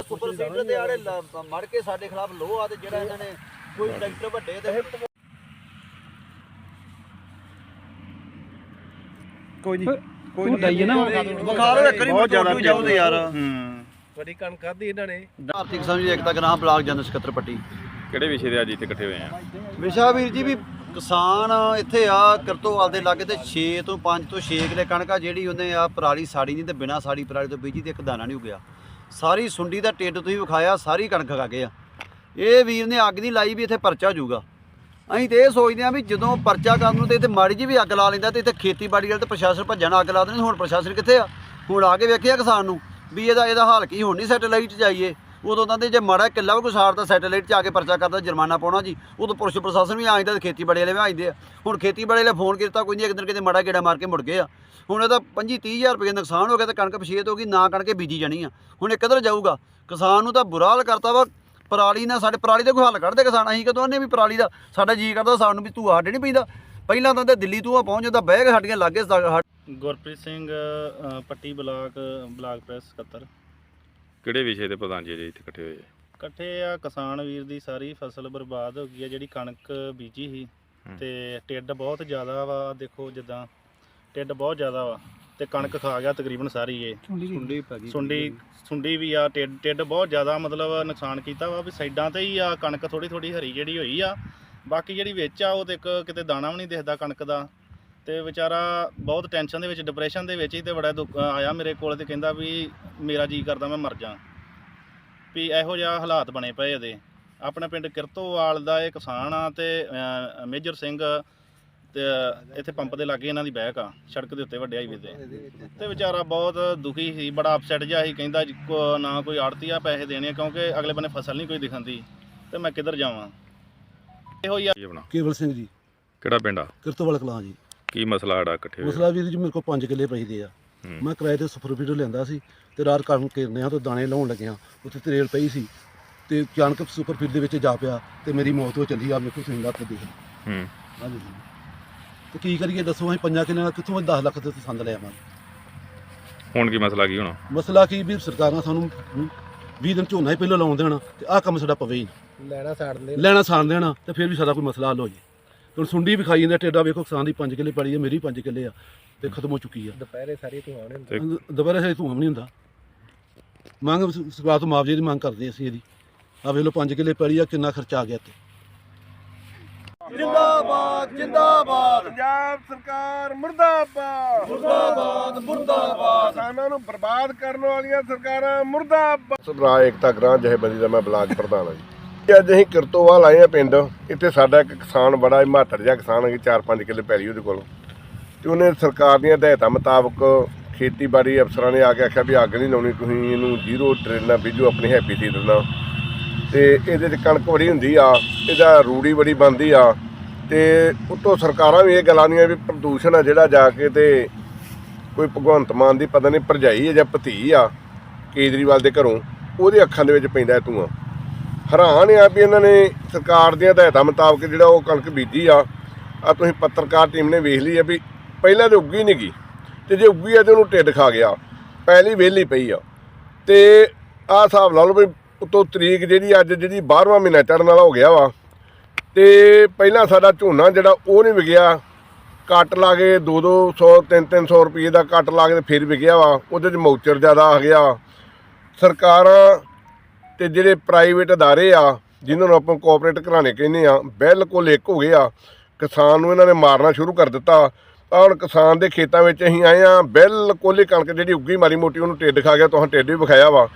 Super seeder ਦੇ ਆੜੇ ਲ- ਮੜ ਕੇ ਸਾਡੇ ਖਿਲਾਫ ਲੋਹ ਆ ਤੇ ਜਿਹੜਾ ਇਹਨਾਂ ਨੇ ਕੋਈ ਟਰੈਕਟਰ ਵੱਡੇ ਤੇ ਕੋਈ ਨਹੀਂ ਕੋਈ ਤੂੰ ਡਾਈਏ ਨਾ। ਵਿਖਾ ਲਓ ਇੱਕ ਵਾਰੀ ਬਹੁਤ ਜ਼ਿਆਦਾ ਜਾਊ ਤੇ ਯਾਰ। ਹੂੰ। ਬੜੀ ਕਣਕ ਖਾਧੀ ਇਹਨਾਂ ਨੇ। ਆਰਥਿਕ ਸਮਝ ਏਕਤਾ ਗ੍ਰਾਮ ਬਲਾਕ ਸਕੱਤਰ ਪੱਟੀ। ਕਿਹੜੇ ਵਿਸ਼ੇ ਦੇ ਅੱਜ ਇੱਥੇ ਇਕੱਠੇ ਹੋਏ ਆ? ਵਿਸ਼ਾ ਵੀਰ ਜੀ ਵੀ ਕਿਸਾਨ ਇੱਥੇ ਆ ਕਰਤੋਵਾਲ ਦੇ ਲਾਗੇ ਤੇ 6 ਤੋਂ 5 ਤੋਂ 6 ਕਿਲੇ ਕਣਕ ਆ, ਜਿਹੜੀ ਉਹਨੇ ਆ ਪਰਾਲੀ ਸਾੜੀ ਨਹੀਂ ਤੇ ਬਿਨਾ ਸਾੜੀ ਪਰਾਲੀ ਤੋਂ ਬੀਜੀ ਤੇ ਇੱਕ ਦਾਣਾ ਨਹੀਂ ਉਗਿਆ। ਸਾਰੀ ਸੁੰਡੀ ਦਾ ਟਿੱਡ ਤੁਸੀਂ ਵਿਖਾਇਆ, ਸਾਰੀ ਕਣਕ ਖਾ ਗਏ ਆ। ਇਹ ਵੀਰ ਨੇ ਅੱਗ ਨਹੀਂ ਲਾਈ ਵੀ ਇੱਥੇ ਪਰਚਾ ਜੂਗਾ ਅਸੀਂ ਤੇ ਇਹ ਸੋਚਦੇ ਆ ਵੀ ਜਦੋਂ ਪਰਚਾ ਕਰਨ ਨੂੰ ਤੇ ਇੱਥੇ ਮਾੜੀ ਜੀ ਵੀ ਅੱਗ ਲਾ ਲੈਂਦਾ ਤੇ ਇੱਥੇ ਖੇਤੀਬਾੜੀ ਵਾਲੇ ਤੇ ਪ੍ਰਸ਼ਾਸਨ ਭੱਜਣ ਅੱਗ ਲਾ ਦਿੰਦੇ ਹੁਣ ਪ੍ਰਸ਼ਾਸਨ ਕਿੱਥੇ ਆ? ਹੁਣ ਆ ਕੇ ਵੇਖਿਆ ਕਿਸਾਨ ਨੂੰ ਵੀ ਇਹਦਾ ਇਹਦਾ ਹਾਲ ਕੀ, ਹੁਣ ਨਹੀਂ ਸੈਟੇਲਾਈਟ 'ਚ ਜਾਈਏ। ਉਦੋਂ ਤਾਂ ਦੇ ਜੇ ਮਾੜਾ ਕਿੱਲਾ ਵੀ ਕੋਈ ਸਾੜਦਾ ਸੈਟੇਲਾਈਟ 'ਚ ਆ ਕੇ ਪਰਚਾ ਕਰਦਾ ਜੁਰਮਾਨਾ ਪਾਉਣਾ ਜੀ। ਉਦੋਂ ਪੁਲਿਸ ਪ੍ਰਸ਼ਾਸਨ ਵੀ ਆ ਜਾਂਦਾ ਤੇ ਖੇਤੀਬਾੜੀ ਵਾਲੇ ਵੀ ਆ ਜਾਂਦੇ ਆ। ਹੁਣ ਖੇਤੀਬਾੜੀ ਵਾਲੇ ਫੋਨ ਕੀਤਾ ਕੋਈ ਨਹੀਂ, ਇੱਕ ਦਿਨ ਕਿਤੇ ਮਾੜਾ ਗੇੜਾ ਮਾਰ ਕੇ ਮੁੜ ਗਏ ਆ। ਹੁਣ ਇਹਦਾ 25 30000 ਰੁਪਏ ਦਾ ਨੁਕਸਾਨ ਹੋ ਗਿਆ ਤੇ ਕਣਕ ਪਛੇਤ ਹੋ ਗਈ, ਨਾ ਕਣਕੇ ਬੀਜੀ ਜਾਣੀ ਆ। ਹੁਣ ਇਹ ਕਿੱਧਰ ਜਾਊਗਾ, ਕਿਸਾਨ ਨੂੰ ਤਾਂ ਬੁਰਾ ਹਾਲ ਕਰਤਾ ਵਾ। ਪਰਾਲੀ ਨਾਲ ਸਾਡੇ ਪਰਾਲੀ ਦਾ ਕੋਈ ਹੱਲ ਕੱਢਦੇ ਕਿਸਾਨ? ਅਸੀਂ ਕਦੋਂ ਆਨੇ ਵੀ ਪਰਾਲੀ ਦਾ? ਸਾਡਾ ਜੀ ਕਰਦਾ ਸਾਨੂੰ ਵੀ ਤੂੰ ਸਾਡੇ ਨਹੀਂ ਪੈਂਦਾ ਪਹਿਲਾਂ ਤਾਂ ਤੇ ਦਿੱਲੀ ਤੋਂ ਪਹੁੰਚ ਜਾਂਦਾ, ਬਹਿ ਕੇ ਸਾਡੀਆਂ ਲਾਗੇ ਸਾ- Gurpreet Singh Patti block block press ਸਕੱਤਰ ਕਿਹੜੇ ਵਿਸ਼ੇ ਦੇ ਪ੍ਰਧਾਨ ਜੀ ਅੱਜ ਇੱਥੇ ਇਕੱਠੇ ਹੋਏ ਆ? ਇਕੱਠੇ ਆ ਕਿਸਾਨ ਵੀਰ ਦੀ ਸਾਰੀ ਫਸਲ ਬਰਬਾਦ ਹੋ ਗਈ ਆ ਜਿਹੜੀ ਕਣਕ ਬੀਜੀ ਸੀ ਹੂੰ। ਤੇ ਟਿੱਡ ਬਹੁਤ ਜ਼ਿਆਦਾ ਵਾ ਦੇਖੋ ਜਿੱਦਾਂ ਟਿੱਡ ਬਹੁਤ ਜ਼ਿਆਦਾ ਵਾ ਤੇ ਕਣਕ ਖਾ ਗਿਆ ਤਕਰੀਬਨ ਸਾਰੀ ਇਹ। ਸੁੰਡੀ ਪੈ ਗਈ ਸੁੰਡੀ ਸੁੰਡੀ ਵੀ ਆ ਟਿੱਡ ਟਿੱਡ ਬਹੁਤ ਜ਼ਿਆਦਾ ਮਤਲਬ ਨੁਕਸਾਨ ਕੀਤਾ ਵਾ ਵੀ ਸਾਈਡਾਂ ਤੇ ਹੀ ਆ ਕਣਕ ਥੋੜੀ ਥੋੜੀ ਹਰੀ ਜਿਹੜੀ ਹੋਈ ਆ ਬਾਕੀ ਜਿਹੜੀ ਵਿੱਚ ਆ ਉਹ ਤੇ ਇੱਕ ਕਿਤੇ ਦਾਣਾ ਵੀ ਨਹੀਂ ਦਿਖਦਾ ਕਣਕ ਦਾ। ਤੇ ਵਿਚਾਰਾ ਬਹੁਤ ਟੈਨਸ਼ਨ ਦੇ ਵਿੱਚ ਡਿਪਰੈਸ਼ਨ ਦੇ ਵਿੱਚ ਹੀ ਤੇ ਬੜਾ ਦੁੱਖ ਆਇਆ ਮੇਰੇ ਕੋਲ ਤੇ ਕਹਿੰਦਾ ਵੀ ਮੇਰਾ ਜੀ ਕਰਦਾ ਮੈਂ ਮਰ ਜਾ। ਵੀ ਇਹੋ ਜਿਹਾ ਹਾਲਾਤ ਬਣੇ ਪਏ ਇਹਦੇ। ਆਪਣੇ ਪਿੰਡ ਕਿਰਤੋਵਾਲ ਦਾ ਇਹ ਕਿਸਾਨ ਆ ਤੇ ਮੇਜਰ ਸਿੰਘ ਤੇ ਇੱਥੇ ਪੰਪ ਦੇ ਲਾਗੇ ਇਹਨਾਂ ਦੀ ਬਹਿਕ ਆ ਸੜਕ ਦੇ ਉੱਤੇ ਵੱਡੇ ਹਾਈਵੇ ਤੇ। ਤੇ ਵਿਚਾਰਾ ਬਹੁਤ ਦੁਖੀ ਸੀ ਬੜਾ ਅਪਸੈਟ ਜਿਹਾ ਸੀ ਕਹਿੰਦਾ ਨਾ ਕੋਈ ਆੜਤੀ ਆ ਪੈਸੇ ਦੇਣੇ ਆ, ਕਿਉਂਕਿ ਅਗਲੇ ਬੰਨੇ ਫਸਲ ਨਹੀਂ ਕੋਈ ਦਿਖਾਂਦੀ ਤੇ ਮੈਂ ਕਿੱਧਰ ਜਾਵਾਂ? ਇਹੋ ਹੀ ਆ। ਕੇਵਲ ਸਿੰਘ ਜੀ। ਕਿਹੜਾ ਪਿੰਡ ਆ? ਕਿਰਤੋਵਾਲ ਕਲਾਂ ਜੀ। ਕੀ ਮਸਲਾ ਆੜਾ ਇਕੱਠੇ ਹੋਏ? ਮਸਲਾ ਵੀਰ ਜੀ ਮੇਰੇ ਕੋਲ 5 ਕਿੱਲੇ ਪਈਦੇ ਆ। ਹੂੰ। ਮੈਂ ਕਿਰਾਏ ਤੇ ਸੁਪਰ ਵੀਡਰ ਲੈਂਦਾ ਸੀ ਤੇ ਰਾਤ ਕੰਮ ਕਰਨੇ ਆ ਤੇ ਦਾਣੇ ਲਾਉਣ ਲੱਗਿਆ। ਉੱਥੇ ਤਰੇਲ ਪਈ ਸੀ ਤੇ ਅਚਾਨਕ ਸੁਪਰ ਫੀਡ ਦੇ ਵਿੱਚ ਜਾ ਪਿਆ ਤੇ ਮੇਰੀ ਮੌਤ ਹੋ ਚੱਲੀ ਆ ਮੇਰੇ ਕੋਲ ਸਿੰਘ ਹੱਥ ਦੇਖ। ਹੂੰ। ਹਾਂਜੀ ਜੀ। ਤੇ ਕੀ ਕਰੀਏ ਦੱਸੋ ਅਸੀਂ ਪੰਜਾਂ ਕਿੱਲਿਆਂ ਦਾ ਕਿੱਥੋਂ 10 ਲੱਖ ਦੇ ਸੰਦ ਲੈ ਆਵਾਂਗੇ। ਹੁਣ ਕੀ ਮਸਲਾ ਕੀ ਹੋਣਾ? ਮਸਲਾ ਕੀ ਵੀ ਸਰਕਾਰਾਂ ਸਾਨੂੰ 20 ਦਿਨ ਝੋਨਾ ਹੀ ਪਹਿਲਾਂ ਲਾਉਣ ਦੇਣਾ ਤੇ ਆਹ ਕੰਮ ਸਾਡਾ ਪਵੇ ਹੀ। ਲੈਣਾ ਸਾੜ ਲੈ ਲੈਣਾ ਸਾਣ ਦੇਣਾ ਤੇ ਫਿਰ ਵੀ ਸਾਡਾ ਕੋਈ ਮਸਲਾ ਹੱਲ ਹੋ ਜੇ। ਹੁਣ ਸੁੰਡੀ ਵੀ ਖਾਈ ਜਾਂਦੇ ਟੇਡਾ ਵੇਖੋ ਕਿਸਾਨ ਦੀ 5 ਕਿੱਲੇ ਪੜੀ ਹੈ ਮੇਰੀ 5 ਕਿੱਲੇ ਆ ਤੇ ਖਤਮ ਹੋ ਚੁੱਕੀ ਆ। ਦੁਪਹਿਰੇ ਸਾਰੀ ਤੂੰ ਆਉਣੇ ਤੇ ਦੁਬਾਰਾ ਹੈ ਧੂਮ ਨਹੀਂ ਹੁੰਦਾ। ਮੰਗ ਸਰਕਾਰ ਤੋਂ ਮੁਆਵਜ਼ੇ ਦੀ ਮੰਗ ਕਰਦੇ ਅਸੀਂ ਇਹਦੀ। ਆ ਵੇਖ ਲਓ 5 ਕਿੱਲੇ ਪੜੀ ਆ ਕਿੰਨਾ ਖਰਚਾ ਆ ਗਿਆ ਤੇ ਜਿੰਦਾਬਾਦ ਜਿੰਦਾਬਾਦ। ਪੰਜਾਬ ਸਰਕਾਰ ਮੁਰਦਾਬਾਦ। ਮੁਰਦਾਬਾਦ ਮੁਰਦਾਬਾਦ। ਕਿਸਾਨਾਂ ਨੂੰ ਬਰਬਾਦ ਕਰਨ ਵਾਲੀਆਂ ਸਰਕਾਰਾਂ ਮੁਰਦਾਬਾਦ। ਸਭਰਾ ਏਕਤਾ ਗ੍ਰਾਂ ਜਹੇਬੰਦੀ ਦਾ ਮੈਂ ਬਲਾਕ ਪ੍ਰਧਾਨ ਹਾਂ ਜੀ। ਅੱਜ ਅਸੀਂ ਕਿਰਤੋਵਾਲ ਆਏ ਆ ਪਿੰਡ। ਇੱਥੇ ਸਾਡਾ ਇੱਕ ਕਿਸਾਨ ਬੜਾ ਮਾਤਰ ਜਿਹਾ ਕਿਸਾਨ ਹੈ 4-5 ਕਿੱਲੇ ਪੈਲੀ ਉਹਦੇ ਕੋਲ। ਤੇ ਉਹਨੇ ਸਰਕਾਰ ਦੀਆਂ ਹਦਾਇਤਾਂ ਮੁਤਾਬਕ ਖੇਤੀਬਾੜੀ ਅਫਸਰਾਂ ਨੇ ਆ ਕੇ ਆਖਿਆ ਵੀ ਅੱਗ ਨਹੀਂ ਲਾਉਣੀ, ਤੁਸੀਂ ਇਹਨੂੰ ਜ਼ੀਰੋ ਟ੍ਰੇਨ ਬੀਜੋ, ਆਪਣੀ ਹੈਪੀ ਸੀਡਰ ਨਾਲ। ਤੇ ਇਹਦੇ 'ਚ ਕਣਕ ਬੜੀ ਹੁੰਦੀ ਆ, ਇਹਦਾ ਰੂੜੀ ਬੜੀ ਬਣਦੀ ਆ। ਤੇ ਉਤੋਂ ਸਰਕਾਰਾਂ ਵੀ ਇਹ ਗੱਲਾਂ ਦੀਆਂ ਵੀ ਪ੍ਰਦੂਸ਼ਣ ਆ ਜਿਹੜਾ ਜਾ ਕੇ ਤੇ ਕੋਈ ਭਗਵੰਤ ਮਾਨ ਦੀ ਪਤਾ ਨਹੀਂ ਭਰਜਾਈ ਹੈ ਜਾਂ ਭਤੀ ਆ, ਕੇਜਰੀਵਾਲ ਦੇ ਘਰੋਂ, ਉਹਦੇ ਅੱਖਾਂ ਦੇ ਵਿੱਚ ਪੈਂਦਾ ਇਹ ਧੂੰਆਂ। ਹੈਰਾਨ ਆ ਵੀ ਇਹਨਾਂ ਨੇ ਸਰਕਾਰ ਦੀਆਂ ਹਦਾਇਤਾਂ ਮੁਤਾਬਕ ਜਿਹੜਾ ਉਹ ਕਣਕ ਬੀਜੀ ਆ ਆ ਤੁਸੀਂ ਪੱਤਰਕਾਰ ਟੀਮ ਨੇ ਵੇਖ ਲਈ ਆ ਵੀ ਪਹਿਲਾਂ ਤੇ ਉੱਗੀ ਨਹੀਂ ਗਈ ਤੇ ਜੇ ਉੱਗੀ ਆ ਤੇ ਉਹਨੂੰ ਢਿੱਡ ਖਾ ਗਿਆ, ਪਹਿਲੀ ਵਿਹਲੀ ਪਈ ਆ। ਤੇ ਆਹ ਹਿਸਾਬ ਲਾ ਲਓ ਵੀ ਉਤੋਂ ਤਰੀਕ ਜਿਹੜੀ ਅੱਜ ਜਿਹੜੀ 12ਵਾਂ ਮਹੀਨਾ ਚੜਨ ਵਾਲਾ ਹੋ ਗਿਆ ਵਾ, ਤੇ ਪਹਿਲਾਂ ਸਾਡਾ ਝੋਨਾ ਜਿਹੜਾ ਉਹ ਨਹੀਂ ਵਿਗਿਆ ਕੱਟ ਲਾ ਕੇ 2-200 3-300 ਰੁਪਏ ਦਾ ਕੱਟ ਲਾ ਕੇ ਫਿਰ ਵਿਗਿਆ ਵਾ, ਉਹਦੇ 'ਚ ਮੌਚਰ ਜ਼ਿਆਦਾ ਆ ਗਿਆ। ਸਰਕਾਰਾਂ ਤੇ ਜਿਹੜੇ ਪ੍ਰਾਈਵੇਟ ਅਦਾਰੇ ਆ, ਜਿਨ੍ਹਾਂ ਨੂੰ ਆਪਾਂ ਕੋਆਪਰੇਟ ਘਰਾਣੇ ਕਹਿੰਦੇ ਆ, ਬਿਲਕੁਲ ਇੱਕ ਹੋ ਗਏ ਆ। ਕਿਸਾਨ ਨੂੰ ਇਹਨਾਂ ਨੇ ਮਾਰਨਾ ਸ਼ੁਰੂ ਕਰ ਦਿੱਤਾ। ਆਹ ਹੁਣ ਕਿਸਾਨ ਦੇ ਖੇਤਾਂ ਵਿੱਚ ਅਸੀਂ ਆਏ ਆ, ਬਿਲਕੁਲ ਹੀ ਕਣਕ ਜਿਹੜੀ ਉੱਗੀ ਮਾਰੀ ਮੋਟੀ, ਉਹਨੂੰ ਢਿੱਡ ਖਾ ਗਿਆ, ਤੁਹਾਨੂੰ ਢਿੱਡ ਵੀ ਵਿਖਾਇਆ ਵਾ।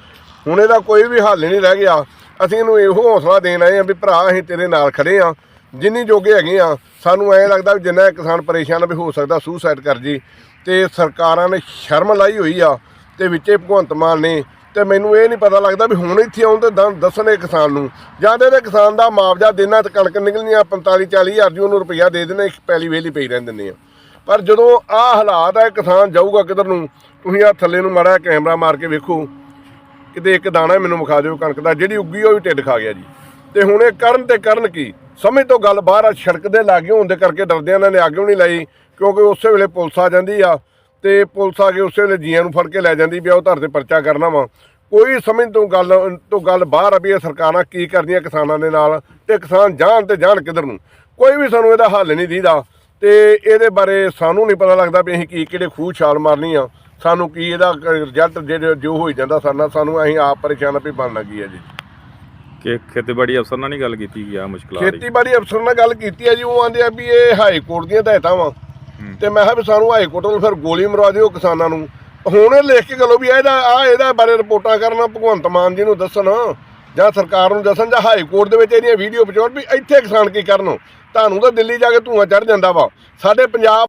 ਹੁਣ ਇਹਦਾ ਕੋਈ ਵੀ ਹੱਲ ਨਹੀਂ ਰਹਿ ਗਿਆ। ਅਸੀਂ ਇਹਨੂੰ ਇਹੋ ਹੌਸਲਾ ਦੇਣ ਆਏ ਆ ਵੀ ਭਰਾ, ਅਸੀਂ ਤੇਰੇ ਨਾਲ ਖੜੇ ਆ। ਜਿੰਨੀ ਜੋਗੇ ਹੈਗੇ ਆ, ਸਾਨੂੰ ਐਂ ਲੱਗਦਾ ਵੀ ਜਿੰਨਾ ਕਿਸਾਨ ਪਰੇਸ਼ਾਨ ਵੀ ਹੋ ਸਕਦਾ ਸੁਸਾਈਡ ਕਰ ਜੀ। ਤੇ ਸਰਕਾਰਾਂ ਨੇ ਸ਼ਰਮ ਲਾਈ ਹੋਈ ਆ, ਤੇ ਵਿੱਚੇ ਭਗਵੰਤ ਮਾਨ ਨੇ ਤੇ ਮੈਨੂੰ ਇਹ ਨਹੀਂ ਪਤਾ ਲੱਗਦਾ ਵੀ ਹੁਣ ਇੱਥੇ ਆਉਣ ਤੇ ਦ- ਦੱਸਣ ਇਹ ਕਿਸਾਨ ਨੂੰ। ਜਾਂ ਤੇ ਕਿਸਾਨ ਦਾ ਮੁਆਵਜ਼ਾ ਦੇਣਾ ਤੇ ਕਣਕ ਨਿਕਲਣੀ ਆ 45 40 ਹਜ਼ਾਰ ਦੀ ਉਹਨੂੰ ਰੁਪਈਆ ਦੇ ਦੇਣਾ, ਇੱਕ ਪੈਲੀ ਵੇਲੀ ਪਈ ਰਹਿਣ ਦਿੰਦੇ ਆ। ਪਰ ਜਦੋਂ ਆਹ ਹਾਲਾਤ ਆ ਕਿਸਾਨ ਜਾਊਗਾ ਕਿਧਰ ਨੂੰ, ਤੁਸੀਂ ਆ ਥੱਲੇ ਨੂੰ ਮਾੜਾ ਕੈਮਰਾ ਮਾਰ ਕੇ ਵੇਖੋ। ਕਿਤੇ ਇੱਕ ਦਾਣਾ ਮੈਨੂੰ ਵਿਖਾ ਦਿਓ ਕਣਕ ਦਾ, ਜਿਹੜੀ ਉੱਗੀ ਉਹ ਵੀ ਢਿੱਡ ਖਾ ਗਿਆ ਜੀ। ਤੇ ਹੁਣ ਇਹ ਕਰਨ ਤੇ ਕਰਨ ਕੀ? ਸਮਝ ਤੋਂ ਗੱਲ ਬਾਹਰ ਆ, ਸੜਕ ਦੇ ਲਾਗੇ ਹੋਣ ਦੇ ਕਰਕੇ ਡਰਦੇ ਇਹਨਾਂ ਨੇ ਅੱਗ ਨਹੀਂ ਲਾਈ, ਕਿਉਂਕਿ ਉਸੇ ਵੇਲੇ ਪੁਲਿਸ ਆ ਜਾਂਦੀ ਆ। ਤੇ ਪੁਲਿਸ ਆ ਕੇ ਉਸੇ ਵੇਲੇ ਜੀਆਂ ਨੂੰ ਫੜ ਕੇ ਲੈ ਜਾਂਦੀ ਵੀ ਉਹ ਧਰ ਤੇ ਪਰਚਾ ਕਰਨਾ ਵਾ। ਕੋਈ ਸਮਝ ਤੋਂ ਗੱਲ ਤੋਂ ਗੱਲ ਬਾਹਰ ਆ ਵੀ ਇਹ ਸਰਕਾਰਾਂ ਕੀ ਕਰਦੀਆਂ ਕਿਸਾਨਾਂ ਦੇ ਨਾਲ ਤੇ ਕਿਸਾਨ ਜਾਣ ਤੇ ਜਾਣ ਕਿੱਧਰ ਨੂੰ। ਕੋਈ ਵੀ ਸਾਨੂੰ ਇਹਦਾ ਹੱਲ ਨਹੀਂ ਦੀਦਾ ਤੇ ਇਹਦੇ ਬਾਰੇ ਸਾਨੂੰ ਨਹੀਂ ਪਤਾ ਲੱਗਦਾ ਵੀ ਅਸੀਂ ਕੀ ਕਿਹੜੇ ਖੂਹ ਛਾਲ ਮਾਰਨੀ ਆ। ਸਾਨੂੰ ਕੀ ਇਹਦਾ ਰਿਜ਼ਲਟ ਜਿਹੜੇ ਜੋ ਹੋਈ ਜਾਂਦਾ ਸਾਡਾ ਸਾਨੂੰ ਅਸੀਂ ਆਪ ਪਰੇਸ਼ਾਨ ਆ ਵੀ ਬਣਨਾ ਕੀ ਹੈ ਜੀ। ਕਿ ਖੇਤੀਬਾੜੀ ਅਫਸਰ ਨਾਲ ਨਹੀਂ ਗੱਲ ਕੀਤੀ ਕਿ ਆ ਮੁਸ਼ਕਲ ਆ ਰਹੀ ਖੇਤੀਬਾੜੀ ਅਫਸਰ ਨਾਲ ਗੱਲ ਕੀਤੀ ਹੈ ਜੀ ਉਹ ਆਂਦੇ ਆ ਵੀ ਇਹ ਹਾਈ ਕੋਰਟ ਦੀਆਂ ਹਦਾਇਤਾਂ ਵਾ। ਤੇ ਮੈਂ ਕਿਹਾ ਵੀ ਸਾਨੂੰ ਹਾਈ ਕੋਰਟ ਵੱਲ ਫਿਰ ਗੋਲੀ ਮਰਵਾ ਦਿਓ ਕਿਸਾਨਾਂ ਨੂੰ। ਹੁਣ ਇਹ ਲਿਖ ਕੇ ਗੱਲੋ ਵੀ ਇਹਦਾ ਆ ਇਹਦਾ ਬਾਰੇ ਰਿਪੋਰਟਾਂ ਕਰਨ, ਭਗਵੰਤ ਮਾਨ ਜੀ ਨੂੰ ਦੱਸਣ, ਜਾਂ ਸਰਕਾਰ ਨੂੰ ਦੱਸਣ, ਜਾਂ ਹਾਈ ਕੋਰਟ ਦੇ ਵਿੱਚ ਇਹਦੀਆਂ ਵੀਡੀਓ ਪਹੁੰਚਾਉਣ ਵੀ ਇੱਥੇ ਕਿਸਾਨ ਕੀ ਕਰਨ। ਤੁਹਾਨੂੰ ਤਾਂ ਦਿੱਲੀ ਜਾ ਕੇ ਧੂਆਂ ਚੜ ਜਾਂਦਾ ਵਾ। ਸਾਡੇ ਪੰਜਾਬ